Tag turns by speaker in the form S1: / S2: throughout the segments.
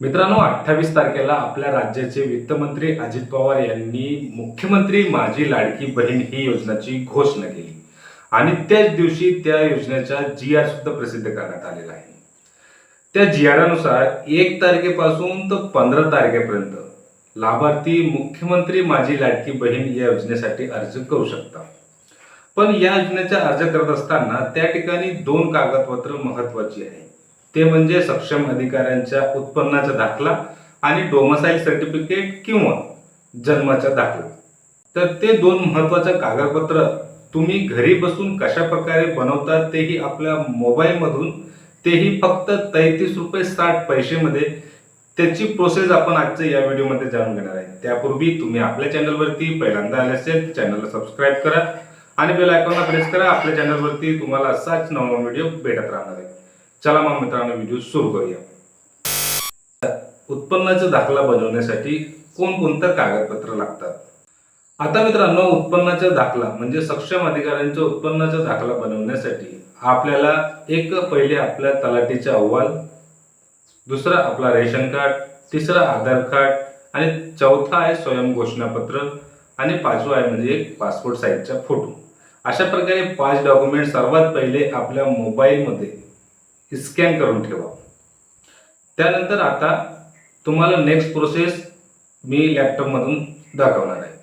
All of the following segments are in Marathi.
S1: मित्रांनो अठ्ठावीस तारखेला आपल्या राज्याचे वित्तमंत्री अजित पवार यांनी मुख्यमंत्री माझी लाडकी बहीण ही योजनाची घोषणा केली. आणि त्याच दिवशी त्या योजनेचा जी आर सुद्धा प्रसिद्ध करण्यात आलेला आहे. त्या जी आरानुसार एक तारखेपासून तर पंधरा तारखेपर्यंत लाभार्थी मुख्यमंत्री माझी लाडकी बहीण या योजनेसाठी अर्ज करू शकतात. पण या योजनेचा अर्ज करत असताना त्या ठिकाणी दोन कागदपत्र महत्वाची आहे. ते म्हणजे सक्षम अधिकाऱ्यांच्या उत्पन्नाचा दाखला आणि डोमसाईल सर्टिफिकेट किंवा जन्माचा दाखला. तर ते दोन महत्वाचं कागदपत्र तुम्ही घरी बसून कशा प्रकारे बनवतात तेही आपल्या मोबाईलमधून तेही फक्त तेहतीस रुपये साठ पैसेमध्ये. त्याची प्रोसेस आपण आजच्या या व्हिडिओमध्ये जाणून घेणार आहे. त्यापूर्वी तुम्ही आपल्या चॅनलवरती पहिल्यांदा आले असेल चॅनलला सबस्क्राईब करा आणि बेल आयकॉनला प्रेस करा. आपल्या चॅनलवरती तुम्हाला असाच नवा व्हिडिओ भेटत राहणार आहे. चला मग मित्रांनो व्हिडिओ सुरू करूया. उत्पन्नाचा दाखला बनवण्यासाठी कोणकोणतं कागदपत्र लागतात? आता मित्रांनो उत्पन्नाचा दाखला म्हणजे सक्षम अधिकाऱ्यांच्या उत्पन्नाचा दाखला बनवण्यासाठी आपल्याला एक पहिले आपल्या तलाठीचा अहवाल दुसरा आपला रेशन कार्ड तिसरा आधार कार्ड आणि चौथा आहे स्वयं घोषणापत्र आणि पाचवा आहे म्हणजे एक पासपोर्ट साईजचा फोटो अशा प्रकारे पाच डॉक्युमेंट सर्वात पहिले आपल्या मोबाईलमध्ये स्कॅन करून ठेवा. त्यानंतर आता तुम्हाला नेक्स्ट प्रोसेस मी लॅपटॉपमधून दाखवणार आहे.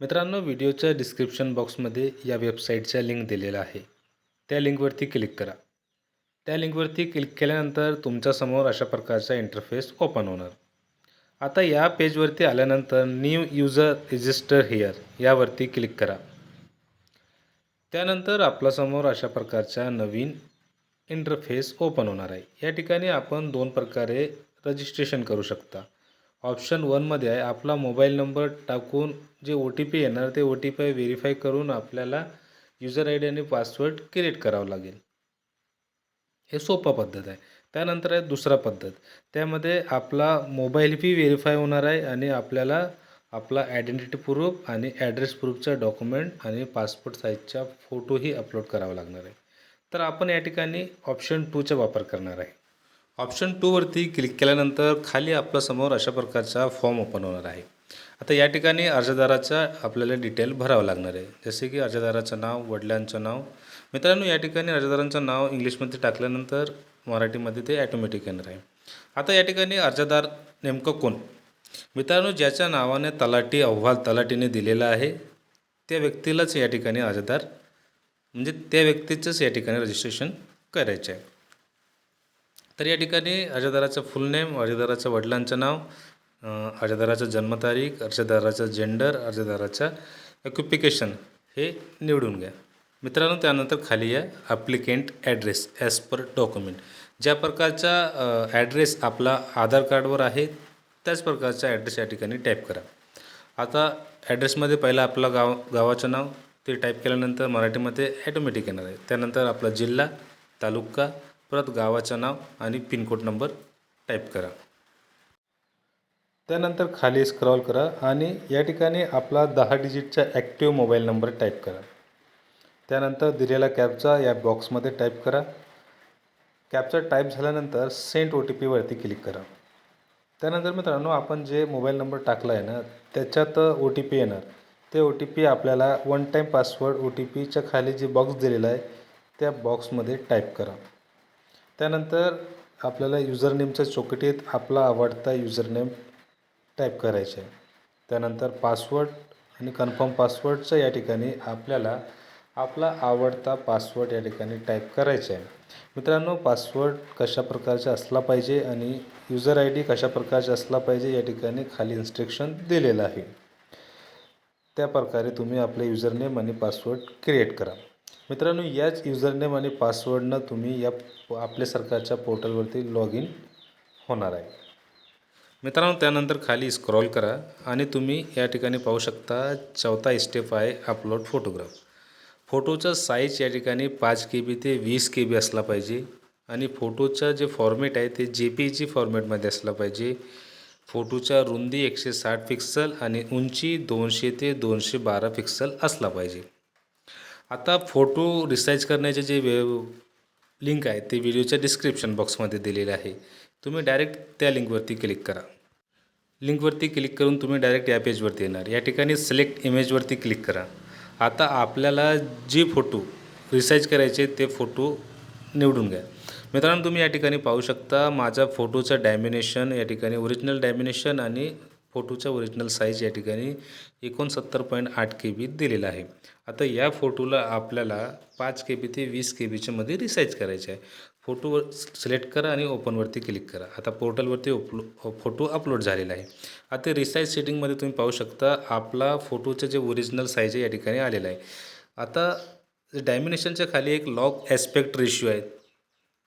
S2: मित्रांनो व्हिडिओच्या डिस्क्रिप्शन बॉक्समध्ये या वेबसाईटच्या लिंक दिलेला आहे. त्या लिंकवरती क्लिक करा. त्या लिंकवरती क्लिक केल्यानंतर तुमच्यासमोर अशा प्रकारचा इंटरफेस ओपन होणार. आता या पेजवरती आल्यानंतर न्यू युजर रजिस्टर हेअर यावरती क्लिक करा. त्यानंतर आपल्यासमोर अशा प्रकारचा नवीन इंटरफेस ओपन होणार आहे. या ठिकाणी आपण दोन प्रकारे रजिस्ट्रेशन करू शकता. ऑप्शन वनमध्ये आहे आपला मोबाईल नंबर टाकून जे ओ टी पी येणार ते ओ टी पी व्हेरीफाय करून आपल्याला युजर आय डी आणि पासवर्ड क्रिएट करावं लागेल. हे सोपा पद्धत आहे. त्यानंतर आहे दुसरा पद्धत. त्यामध्ये आपला मोबाईल फी व्हेरीफाय होणार आहे आणि आपल्याला आपला आयडेंटिटी प्रूफ आणि ॲड्रेस प्रूफचा डॉक्युमेंट आणि पासपोर्ट साईजचा फोटोही अपलोड करावा लागणार आहे. तर आपण या ठिकाणी ऑप्शन टूचा वापर करणार आहे. ऑप्शन टूवरती क्लिक केल्यानंतर खाली आपल्यासमोर अशा प्रकारचा फॉर्म ओपन होणार आहे. आता या ठिकाणी अर्जदाराचा आपल्याला डिटेल भरावं लागणार आहे. जसे की अर्जदाराचं नाव वडिलांचं नाव. मित्रांनो या ठिकाणी अर्जदारांचं नाव इंग्लिशमध्ये टाकल्यानंतर मराठीमध्ये ते ॲटोमॅटिक येणार आहे. आता या ठिकाणी अर्जदार नेमकं कोण? मित्रांनो ज्याच्या नावाने तलाठी अहवाल तलाठीने दिलेला आहे त्या व्यक्तीलाच या ठिकाणी अर्जदार म्हणजे त्या व्यक्तीचंच या ठिकाणी रजिस्ट्रेशन करायचं आहे तर या ठिकाणी अर्जदाराचं फुल नेम वडिलांचं नाव अर्जदाराचा अर्जदाराचं जन्मतारीख अर्जदाराचं जेंडर अर्जदाराचं ऑक्युपिकेशन हे निवडून घ्या. मित्रांनो त्यानंतर खाली या applicant address as per document ज्या प्रकारचा ॲड्रेस आपला आधार कार्डवर आहे त्याच प्रकारचा ॲड्रेस या ठिकाणी टाईप करा. आता ॲड्रेसमध्ये पहिला आपलं गाव गावाचं नाव ते टाईप केल्यानंतर मराठीमध्ये ॲटोमॅटिक येणार आहे. त्यानंतर आपला जिल्हा तालुका परत गावाचं नाव आणि पिनकोड नंबर टाईप करा. त्यानंतर खाली स्क्रॉल करा आणि या ठिकाणी आपला दहा डिजिटचा ॲक्टिव्ह मोबाईल नंबर टाईप करा. त्यानंतर दिलेला कॅपचा या बॉक्समध्ये टाईप करा. कॅपचा टाईप झाल्यानंतर सेंट ओ टी पीवरती क्लिक करा. त्यानंतर मित्रांनो आपण जे मोबाईल नंबर टाकला आहे ना त्याच्यात ओ टी पी येणार. ते ओ टी पी आपल्याला one time password O T पीच्या खाली जे बॉक्स दिलेला आहे त्या बॉक्समध्ये टाईप करा. त्यानंतर आपल्याला युजरनेमच्या चौकटीत आपला आवडता युजरनेम टाईप करायचे आहे. त्यानंतर पासवर्ड आणि कन्फर्म पासवर्डचं या ठिकाणी आपल्याला आपला आवडता पासवर्ड या ठिकाणी टाईप करायचा आहे. मित्रांनो पासवर्ड कशा प्रकारचा असला पाहिजे आणि युजर आय डी कशा प्रकारचा असला पाहिजे या ठिकाणी खाली इन्स्ट्रक्शन दिलेलं आहे. त्या प्रकारे तुम्ही आपले युजरनेम आणि पासवर्ड क्रिएट करा. मित्रांनो याच युजरनेम आणि पासवर्डनं तुम्ही या आपल्या सरकारच्या पोर्टलवरती लॉग इन होणार आहे. मित्रांनो त्यानंतर खाली स्क्रॉल करा आणि तुम्ही या ठिकाणी पाहू शकता चौथा स्टेप आहे अपलोड फोटोग्राफ फोटोचा साईज या ठिकाणी पाच के बी ते वीस के बी असला पाहिजे. आणि फोटोचा जे फॉर्मेट आहे ते जे पी जी फॉर्मेटमध्ये असला पाहिजे. फोटोच्या रुंदी एकशे साठ पिक्सल आणि उंची दोनशे ते दोनशे बारा पिक्सल असला पाहिजे. आता फोटो रिसाईज करण्याचे जे वे लिंक आहे ते व्हिडिओच्या डिस्क्रिप्शन बॉक्समध्ये दिलेले आहे. तुम्ही डायरेक्ट त्या लिंकवरती क्लिक करा. लिंकवरती क्लिक करून तुम्ही डायरेक्ट या पेजवरती येणार. या ठिकाणी सिलेक्ट इमेजवरती क्लिक करा. आता आपल्याला जे फोटो रिसाईज करायचे ते फोटो निवडून घ्या. मित्रांनो तुम्ही या ठिकाणी पाहू शकता माझा फोटोचं डॅमिनेशन या ठिकाणी ओरिजिनल डॅमिनेशन आणि फोटोचा ओरिजिनल साईज या ठिकाणी एकोणसत्तर पॉईंट आठ के बी दिलेला आहे. आता या फोटोला आपल्याला पाच के बी ते वीस के बीच्यामध्ये रिसाईज करायचे आहे. फोटोवर सिलेक्ट करा आणि ओपनवरती क्लिक करा. आता पोर्टलवरती ओपलो फोटो अपलोड झालेला आहे. आता रिसाईज सेटिंगमध्ये तुम्ही पाहू शकता आपला फोटोचं जे ओरिजिनल साईज आहे या ठिकाणी आलेलं आहे. आता डायमिनेशनच्या खाली एक लॉक ॲस्पेक्ट रेशिओ आहे.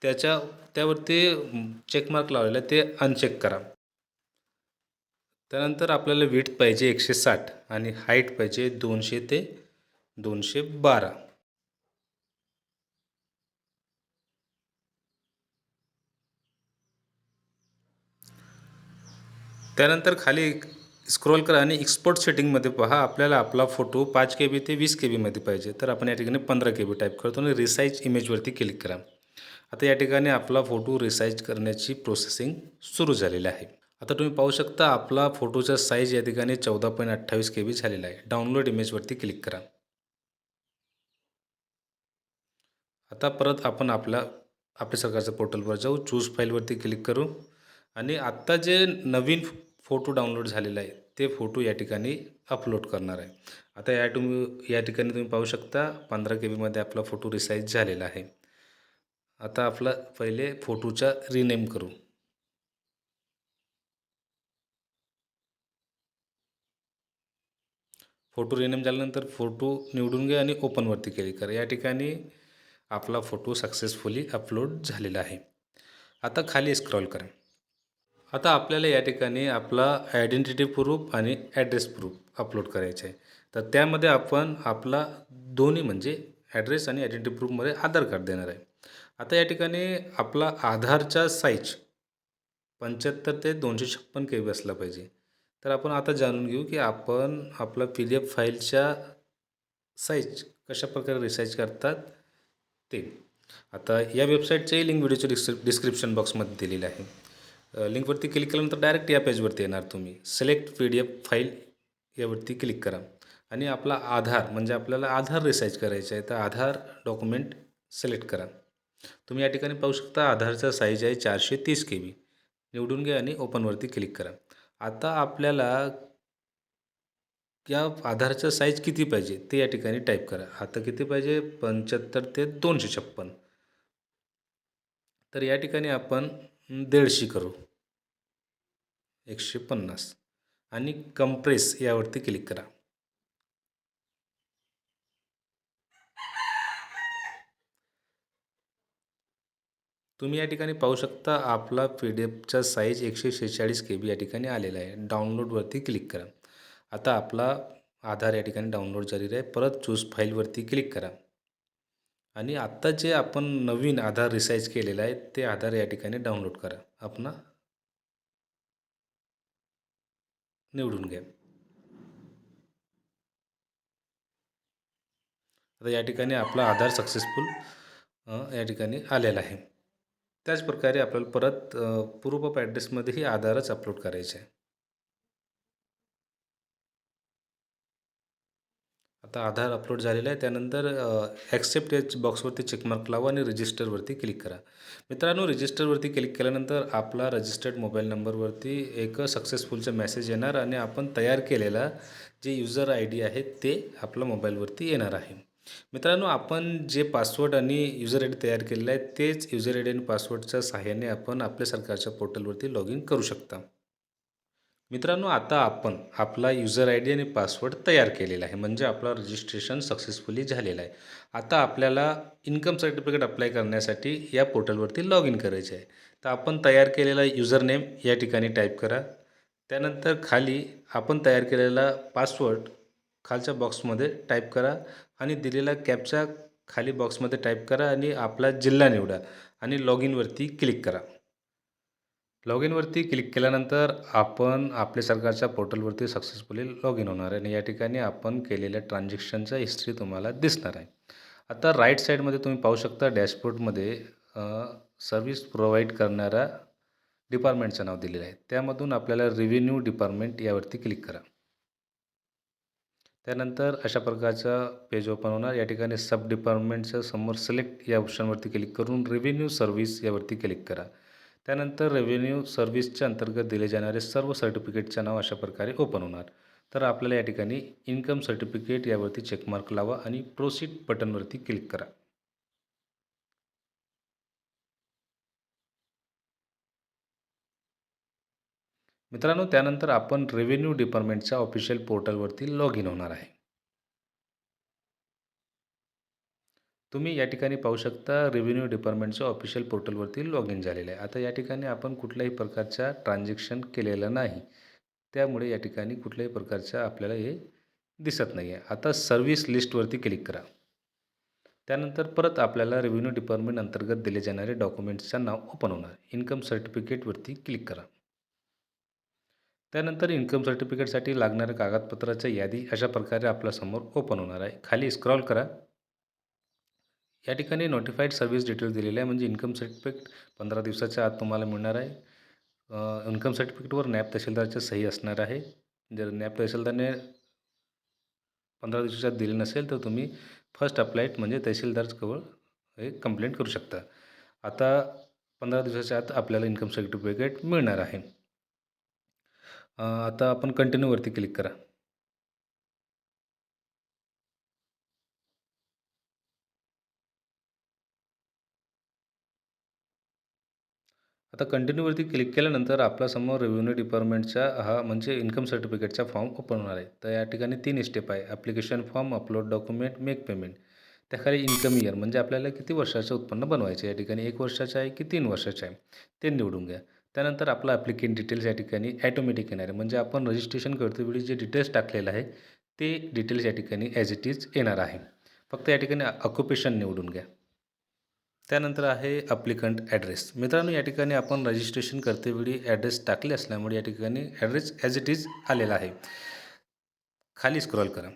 S2: त्याच्या त्यावरती चेकमार्क लावलेला आहे ते अनचेक करा. त्यानंतर आपल्याला विथ पाहिजे एकशे साठ आणि हाईट पाहिजे दोनशे ते दोनशे बारा. त्यानंतर खाली स्क्रोल करा आणि एक्सपोर्ट सेटिंगमध्ये पहा आपल्याला आपला फोटो पाच के बी ते वीस के बीमध्ये पाहिजे. तर आपण या ठिकाणी पंधरा के बी टाईप करतो आणि रिसाईज इमेजवरती क्लिक करा. आता या ठिकाणी आपला फोटो रिसाईज करण्याची प्रोसेसिंग सुरू झालेली आहे. आता तुम्ही पाहू शकता आपला फोटोचा साईज या ठिकाणी चौदा पॉईंट अठ्ठावीस के बी झालेला आहे. डाउनलोड इमेजवरती क्लिक करा. आता परत आपण आपला आपल्या सरकारच्या पोर्टलवर जाऊ. चूज फाईलवरती क्लिक करू. आणि आत्ता जे नवीन फोटो डाउनलोड झालेला आहे ते फोटो या ठिकाणी अपलोड करणार आहे. आता या तुम्ही या ठिकाणी तुम्ही पाहू शकता पंधरा के बीमध्ये आपला फोटो रिसाईज झालेला आहे. आता आपला पहिले फोटोचा रिनेम करू. फोटो रिनेम झाल्यानंतर फोटो निवडून घ्या आणि ओपनवरती क्लिक करा. या ठिकाणी आपला फोटो सक्सेसफुली अपलोड झालेला आहे. आता खाली स्क्रॉल करा. आता आपल्याला या ठिकाणी आपला आयडेंटिटी प्रूफ आणि ॲड्रेस प्रूफ अपलोड करायचे आहे तर त्यामध्ये आपण आपला दोन्ही म्हणजे ॲड्रेस आणि आयडेंटिटी प्रूफमध्ये आधार कार्ड देणार आहे. आता या ठिकाणी आपला आधारचा साईज पंच्याहत्तर ते दोनशे छप्पन के बी असला पाहिजे. तर आपण आता जाणून घेऊ की आपण आपला पी डी एफ फाईलच्या साईज कशा प्रकारे रिसाईज करतात ते. आता या वेबसाईटचेही लिंक व्हिडिओच्या डिस्क्रि डिस्क्रिप्शन बॉक्समध्ये दिलेलं आहे. लिंकवरती क्लिक केल्यानंतर डायरेक्ट या पेजवरती येणार तुम्ही. Select P D F file यावरती क्लिक करा. आणि आपला आधार म्हणजे आपल्याला आधार रिसाईज करायचं आहे तर आधार डॉक्युमेंट सिलेक्ट करा. तुम्ही या ठिकाणी पाहू शकता आधारचा साईज आहे चारशे तीस के बी निवडून घ्या आणि ओपनवरती क्लिक करा. आता आपल्याला या आधारचा साईज किती पाहिजे ते या ठिकाणी टाईप करा. आता किती पाहिजे? पंच्याहत्तर ते दोनशे छप्पन. तर या ठिकाणी आपण दीडशे करू एकशे पन्नास. आणि कंप्रेस यावरती क्लिक करा. तुम्ही या ठिकाणी पाहू शकता आपला पी डी एफचा साईज एकशे शेहेचाळीस के बी या ठिकाणी आलेला आहे. डाउनलोडवरती क्लिक करा. आता आपला आधार या ठिकाणी डाउनलोड झालेला आहे. परत चूज फाईलवरती क्लिक करा. आणि आत्ता जे आपण नवीन आधार रिसाईज केलेलं आहे ते आधार या ठिकाणी डाउनलोड करा. आपण निवडून घ्या. आता या ठिकाणी आपला आधार सक्सेसफुल या ठिकाणी आलेला आहे. त्याच प्रकारे आपल्याला परत प्रूफ ऑफ ॲड्रेसमध्येही आधारच अपलोड करायचे आहे. आता आधार अपलोड झालेला आहे. त्यानंतर ॲक्सेप्ट याच बॉक्सवरती चेकमार्क लावा आणि रजिस्टरवरती क्लिक करा. मित्रांनो रजिस्टरवरती क्लिक केल्यानंतर आपला रजिस्टर्ड मोबाईल नंबरवरती एक सक्सेसफुलचा मेसेज येणार आणि आपण तयार केलेला जे युजर आय डी आहे ते आपल्या मोबाईलवरती येणार आहे. मित्रांनो आपण जे पासवर्ड आणि युजर आय डी तयार केलेलं आहे तेच युजर आय डी आणि पासवर्डच्या सहाय्याने आपण आपल्या सरकारच्या पोर्टलवरती लॉग इन करू शकता. मित्रांनो आता आपण आपला युजर आय डी आणि पासवर्ड तयार केलेला आहे. म्हणजे आपला रजिस्ट्रेशन सक्सेसफुली झालेलं आहे. आता आपल्याला इन्कम सर्टिफिकेट अप्लाय करण्यासाठी या पोर्टलवरती लॉग इन करायचे आहे. तर आपण तयार केलेला युजर नेम या ठिकाणी टाईप करा. त्यानंतर खाली आपण तयार केलेला पासवर्ड खालच्या बॉक्समध्ये टाईप करा आणि दिलेला कॅपच्या खाली बॉक्समध्ये टाईप करा आणि आपला जिल्हा निवडा आणि लॉग इनवरती क्लिक करा. लॉग इनवरती क्लिक केल्यानंतर आपण आपल्या सरकारच्या पोर्टलवरती सक्सेसफुली लॉग इन होणार आहे. आणि या ठिकाणी आपण केलेल्या ट्रान्झॅक्शनचा हिस्ट्री तुम्हाला दिसणार आहे. आता राईट साईडमध्ये तुम्ही पाहू शकता डॅशबोर्डमध्ये सर्व्हिस प्रोव्हाइड करणाऱ्या डिपार्टमेंटचं नाव दिलेलं आहे. त्यामधून आपल्याला रेव्हेन्यू डिपार्टमेंट यावरती क्लिक करा. त्यानंतर अशा प्रकारचा पेज ओपन होणार. या ठिकाणी सब डिपार्टमेंटच्या समोर सिलेक्ट या ऑप्शनवरती क्लिक करून रेव्हेन्यू सर्व्हिस यावरती क्लिक करा. त्यानंतर रेव्हेन्यू सर्व्हिसच्या अंतर्गत दिले जाणारे सर्व सर्टिफिकेटचं नाव अशा प्रकारे ओपन होणार. तर आपल्याला या ठिकाणी इन्कम सर्टिफिकेट यावरती चेकमार्क लावा आणि प्रोसीड बटनवरती क्लिक करा. मित्रांनो त्यानंतर आपण रेव्हेन्यू डिपार्टमेंटच्या ऑफिशियल पोर्टलवरती लॉग इन होणार आहे. तुम्ही या ठिकाणी पाहू शकता रेव्हेन्यू डिपार्टमेंटच्या ऑफिशियल पोर्टलवरती लॉग इन झालेलं आहे. आता या ठिकाणी आपण कुठल्याही प्रकारच्या ट्रान्झॅक्शन केलेलं नाही. त्यामुळे या ठिकाणी कुठल्याही प्रकारच्या आपल्याला हे दिसत नाही आहे आता सर्व्हिस लिस्टवरती क्लिक करा. त्यानंतर परत आपल्याला रेव्हेन्यू डिपार्टमेंट अंतर्गत दिले जाणारे डॉक्युमेंट्सचं नाव ओपन होणार. इन्कम सर्टिफिकेटवरती क्लिक करा. त्यानंतर इन्कम सर्टिफिकेटसाठी लागणाऱ्या कागदपत्राच्या यादी अशा प्रकारे आपल्यासमोर ओपन होणार आहे. खाली स्क्रॉल करा. या ठिकाणी नोटिफाईड सर्व्हिस डिटेल्स दिलेले आहे. म्हणजे इन्कम सर्टिफिकेट पंधरा दिवसाच्या आत तुम्हाला मिळणार आहे. इन्कम सर्टिफिकेटवर नॅप तहसीलदारची सही असणार आहे. जर नॅप तहसीलदारने पंधरा दिवसाच्या आत दिले नसेल तर तुम्ही फर्स्ट अप्लाईट म्हणजे तहसीलदारजवळ हे कंप्लेंट करू शकता. आता पंधरा दिवसाच्या आत आपल्याला इन्कम सर्टिफिकेट मिळणार आहे. आता आपण कंटिन्यूवरती क्लिक करा. आता कंटिन्यूवरती क्लिक केल्यानंतर आपल्यासमोर रेव्हेन्यू डिपार्टमेंटचा हा म्हणजे इन्कम सर्टिफिकेटचा फॉर्म ओपन होणार आहे. तर या ठिकाणी तीन स्टेप आहे. Application form upload document make payment त्याखाली इन्कम इयर म्हणजे आपल्याला किती वर्षाचं उत्पन्न बनवायचं? या ठिकाणी एक वर्षाचं आहे की तीन वर्षाचं आहे? ते निवडून घ्या. त्यानंतर आपलं ॲप्लिकेंट डिटेल्स या ठिकाणी ॲटोमॅटिक येणार आहे. म्हणजे आपण रजिस्ट्रेशन करतेवेळी जे डिटेल्स टाकलेलं आहे ते डिटेल्स या ठिकाणी ॲज इट इज येणार आहे. फक्त या ठिकाणी ऑक्युपेशन निवडून घ्या. त्यानंतर आहे अप्लिकंट ॲड्रेस मित्रांनो या ठिकाणी आपण रजिस्ट्रेशन करतेवेळी ॲड्रेस टाकले असल्यामुळे या ठिकाणी ॲड्रेस ॲज इट इज आलेला आहे. खाली स्क्रॉल करा.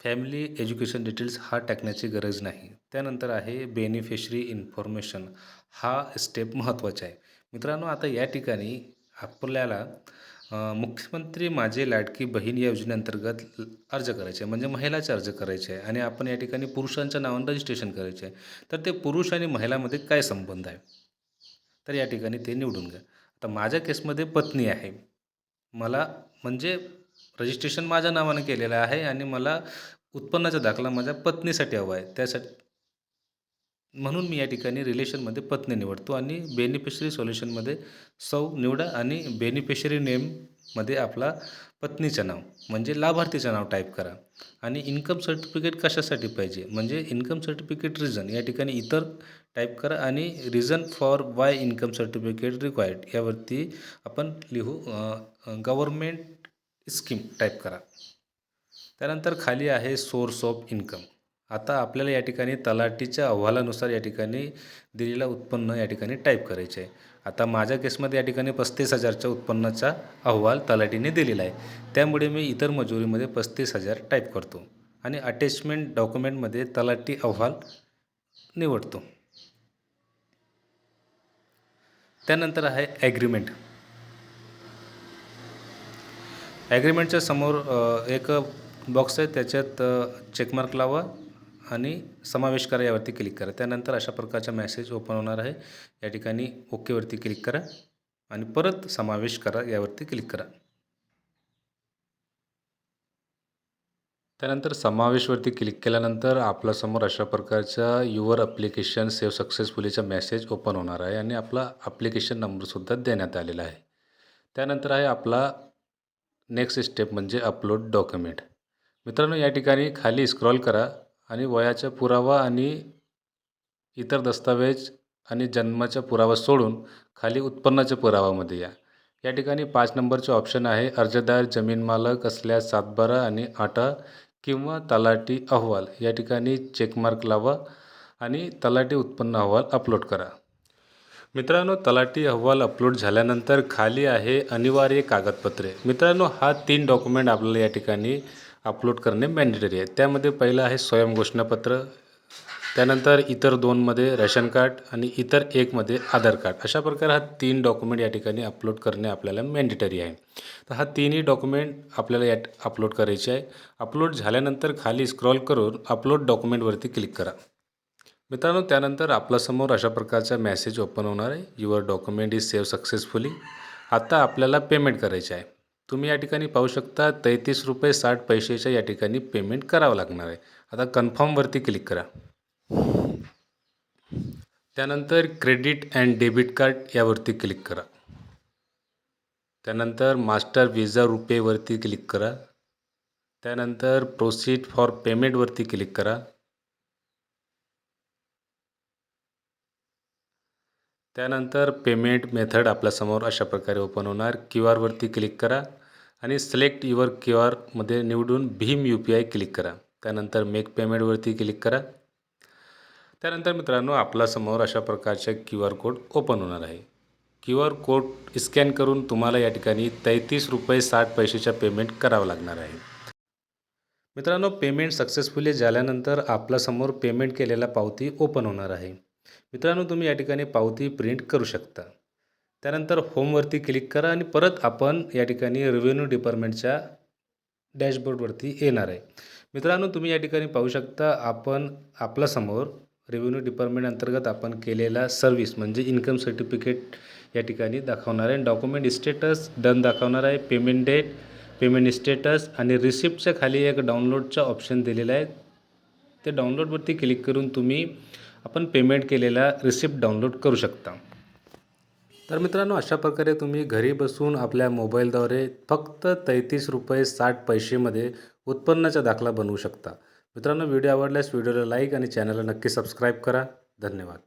S2: फॅमिली एज्युकेशन डिटेल्स हा टाकण्याची गरज नाही. त्यानंतर आहे बेनिफिशरी इन्फॉर्मेशन हा स्टेप महत्त्वाचा आहे. मित्रांनो आता या ठिकाणी आपल्याला मुख्यमंत्री माझे लाडकी बहीण या योजनेअंतर्गत अर्ज करायचे आहे. म्हणजे महिलाचे अर्ज करायचे आहे आणि आपण या ठिकाणी पुरुषांच्या नावानं रजिस्ट्रेशन करायचे आहे. तर ते पुरुष आणि महिलामध्ये काय संबंध आहे? तर या ठिकाणी ते निवडून घ्या. आता माझ्या केसमध्ये पत्नी आहे. मला म्हणजे रजिस्ट्रेशन माझ्या नावानं केलेलं आहे आणि मला उत्पन्नाचा दाखला माझ्या पत्नीसाठी हवा आहे. त्यासाठी म्हणून मी या ठिकाणी रिलेशनमध्ये पत्नी निवडतो आणि बेनिफिशरी सोल्युशनमध्ये सौ निवडा आणि बेनिफिशरी नेममध्ये आपला पत्नीचं नाव म्हणजे लाभार्थीचं नाव टाईप करा. आणि इन्कम सर्टिफिकेट कशासाठी पाहिजे? म्हणजे इन्कम सर्टिफिकेट रिझन या ठिकाणी इतर टाईप करा आणि reason for why income certificate required यावरती आपण लिहू गव्हर्मेंट स्कीम टाईप करा. त्यानंतर खाली आहे सोर्स ऑफ इन्कम आता आपल्याला या ठिकाणी तलाठीच्या अहवालानुसार या ठिकाणी दिलेलं उत्पन्न या ठिकाणी टाईप करायचे आहे. आता माझ्या केसमध्ये या ठिकाणी पस्तीस हजारच्या उत्पन्नाचा अहवाल तलाठीने दिलेला आहे. त्यामुळे मी इतर मजुरीमध्ये पस्तीस हजार टाईप करतो आणि अटॅचमेंट डॉक्युमेंटमध्ये तलाठी अहवाल निवडतो. त्यानंतर आहे ॲग्रीमेंट ॲग्रीमेंटच्या समोर एक बॉक्स आहे त्याच्यात चेकमार्क लावा. आणि समावेश करा यावरती क्लिक करा. त्यानंतर अशा प्रकारचा मेसेज ओपन होणार आहे. या ठिकाणी ओकेवरती क्लिक करा आणि परत समावेश करा यावरती क्लिक करा. त्यानंतर समावेशवरती क्लिक केल्यानंतर आपल्यासमोर अशा प्रकारचा युअर अप्लिकेशन सेव्ह सक्सेसफुलीचा मेसेज ओपन होणार आहे आणि आपला अप्लिकेशन नंबरसुद्धा देण्यात आलेला आहे. त्यानंतर आहे आपला नेक्स्ट स्टेप म्हणजे अपलोड डॉक्युमेंट मित्रांनो या ठिकाणी खाली स्क्रॉल करा. आणि वयाचा पुरावा आणि इतर दस्तावेज आणि जन्माचा पुरावा सोडून खाली उत्पन्नाच्या पुरावामध्ये या. या ठिकाणी पाच नंबरचे ऑप्शन आहे अर्जदार जमीन मालक असल्यास सातबारा आणि आटा किंवा तलाठी अहवाल. या ठिकाणी चेकमार्क लावा आणि तलाठी उत्पन्न अहवाल अपलोड करा. मित्रांनो तलाठी अहवाल अपलोड झाल्यानंतर खाली आहे अनिवार्य कागदपत्रे. मित्रांनो हा तीन डॉक्युमेंट आपल्याला या ठिकाणी अपलोड करणे मॅन्डेटरी आहे. त्यामध्ये पहिलं आहे स्वयं घोषणापत्र त्यानंतर इतर दोनमध्ये रेशन कार्ड आणि इतर एकमध्ये आधार कार्ड. अशा प्रकारे हा तीन डॉक्युमेंट या ठिकाणी अपलोड करणे आपल्याला मॅन्डेटरी आहे. तर हा तिन्ही डॉक्युमेंट आपल्याला यात अपलोड करायचे आहे. अपलोड झाल्यानंतर खाली स्क्रॉल करून अपलोड डॉक्युमेंटवरती क्लिक करा. मित्रांनो त्यानंतर आपल्यासमोर अशा प्रकारचा मेसेज ओपन होणार आहे. Your document is save successfully आता आपल्याला पेमेंट करायचे आहे. तुम्ही या ठिकाणी पाहू शकता तेहतीस रुपये साठ पैसेच्या या ठिकाणी पेमेंट करावं लागणार आहे. आता कन्फर्मवरती क्लिक करा. त्यानंतर क्रेडिट अँड डेबिट कार्ड यावरती क्लिक करा. त्यानंतर मास्टर विजा रुपेवरती क्लिक करा. त्यानंतर प्रोसीड फॉर पेमेंटवरती क्लिक करा. त्यानंतर पेमेंट मेथड आपल्यासमोर अशा प्रकारे ओपन होणार. क्यू आरवरती क्लिक करा आणि सिलेक्ट युअर क्यू आरमध्ये निवडून भीम यू पी आय क्लिक करा. त्यानंतर मेक पेमेंटवरती क्लिक करा. त्यानंतर मित्रांनो आपल्यासमोर अशा प्रकारचे क्यू आर कोड ओपन होणार आहे. क्यू आर कोड स्कॅन करून तुम्हाला या ठिकाणी तेहतीस रुपये साठ पैशाच्या पेमेंट करावं लागणार आहे. मित्रांनो पेमेंट सक्सेसफुली झाल्यानंतर आपल्यासमोर पेमेंट केलेला पावती ओपन होणार आहे. मित्रांनो तुम्ही या ठिकाणी पावती प्रिंट करू शकता. त्यानंतर होमवरती क्लिक करा आणि परत आपण या ठिकाणी रेव्हेन्यू डिपार्टमेंटच्या डॅशबोर्डवरती येणार आहे. मित्रांनो तुम्ही या ठिकाणी पाहू शकता आपण आपल्यासमोर रेव्हेन्यू डिपार्टमेंट अंतर्गत आपण केलेला सर्व्हिस म्हणजे इन्कम सर्टिफिकेट या ठिकाणी दाखवणार आहे. डॉक्युमेंट स्टेटस डन दाखवणार आहे. पेमेंट डेट पेमेंट स्टेटस आणि रिसिप्टच्या खाली एक डाउनलोडचा ऑप्शन दिलेला आहे. ते डाउनलोडवरती क्लिक करून तुम्ही आपण पेमेंट केलेला रिसिप्ट डाउनलोड करू शकता. तर मित्रांनो अशा प्रकारे तुम्ही घरी बसून आपल्या मोबाईलद्वारे फक्त तेहतीस रुपये साठ पैसेमध्ये उत्पन्नाचा दाखला बनवू शकता. मित्रांनो व्हिडिओ आवडल्यास व्हिडिओला लाईक आणि चॅनलला नक्की सबस्क्राईब करा. धन्यवाद.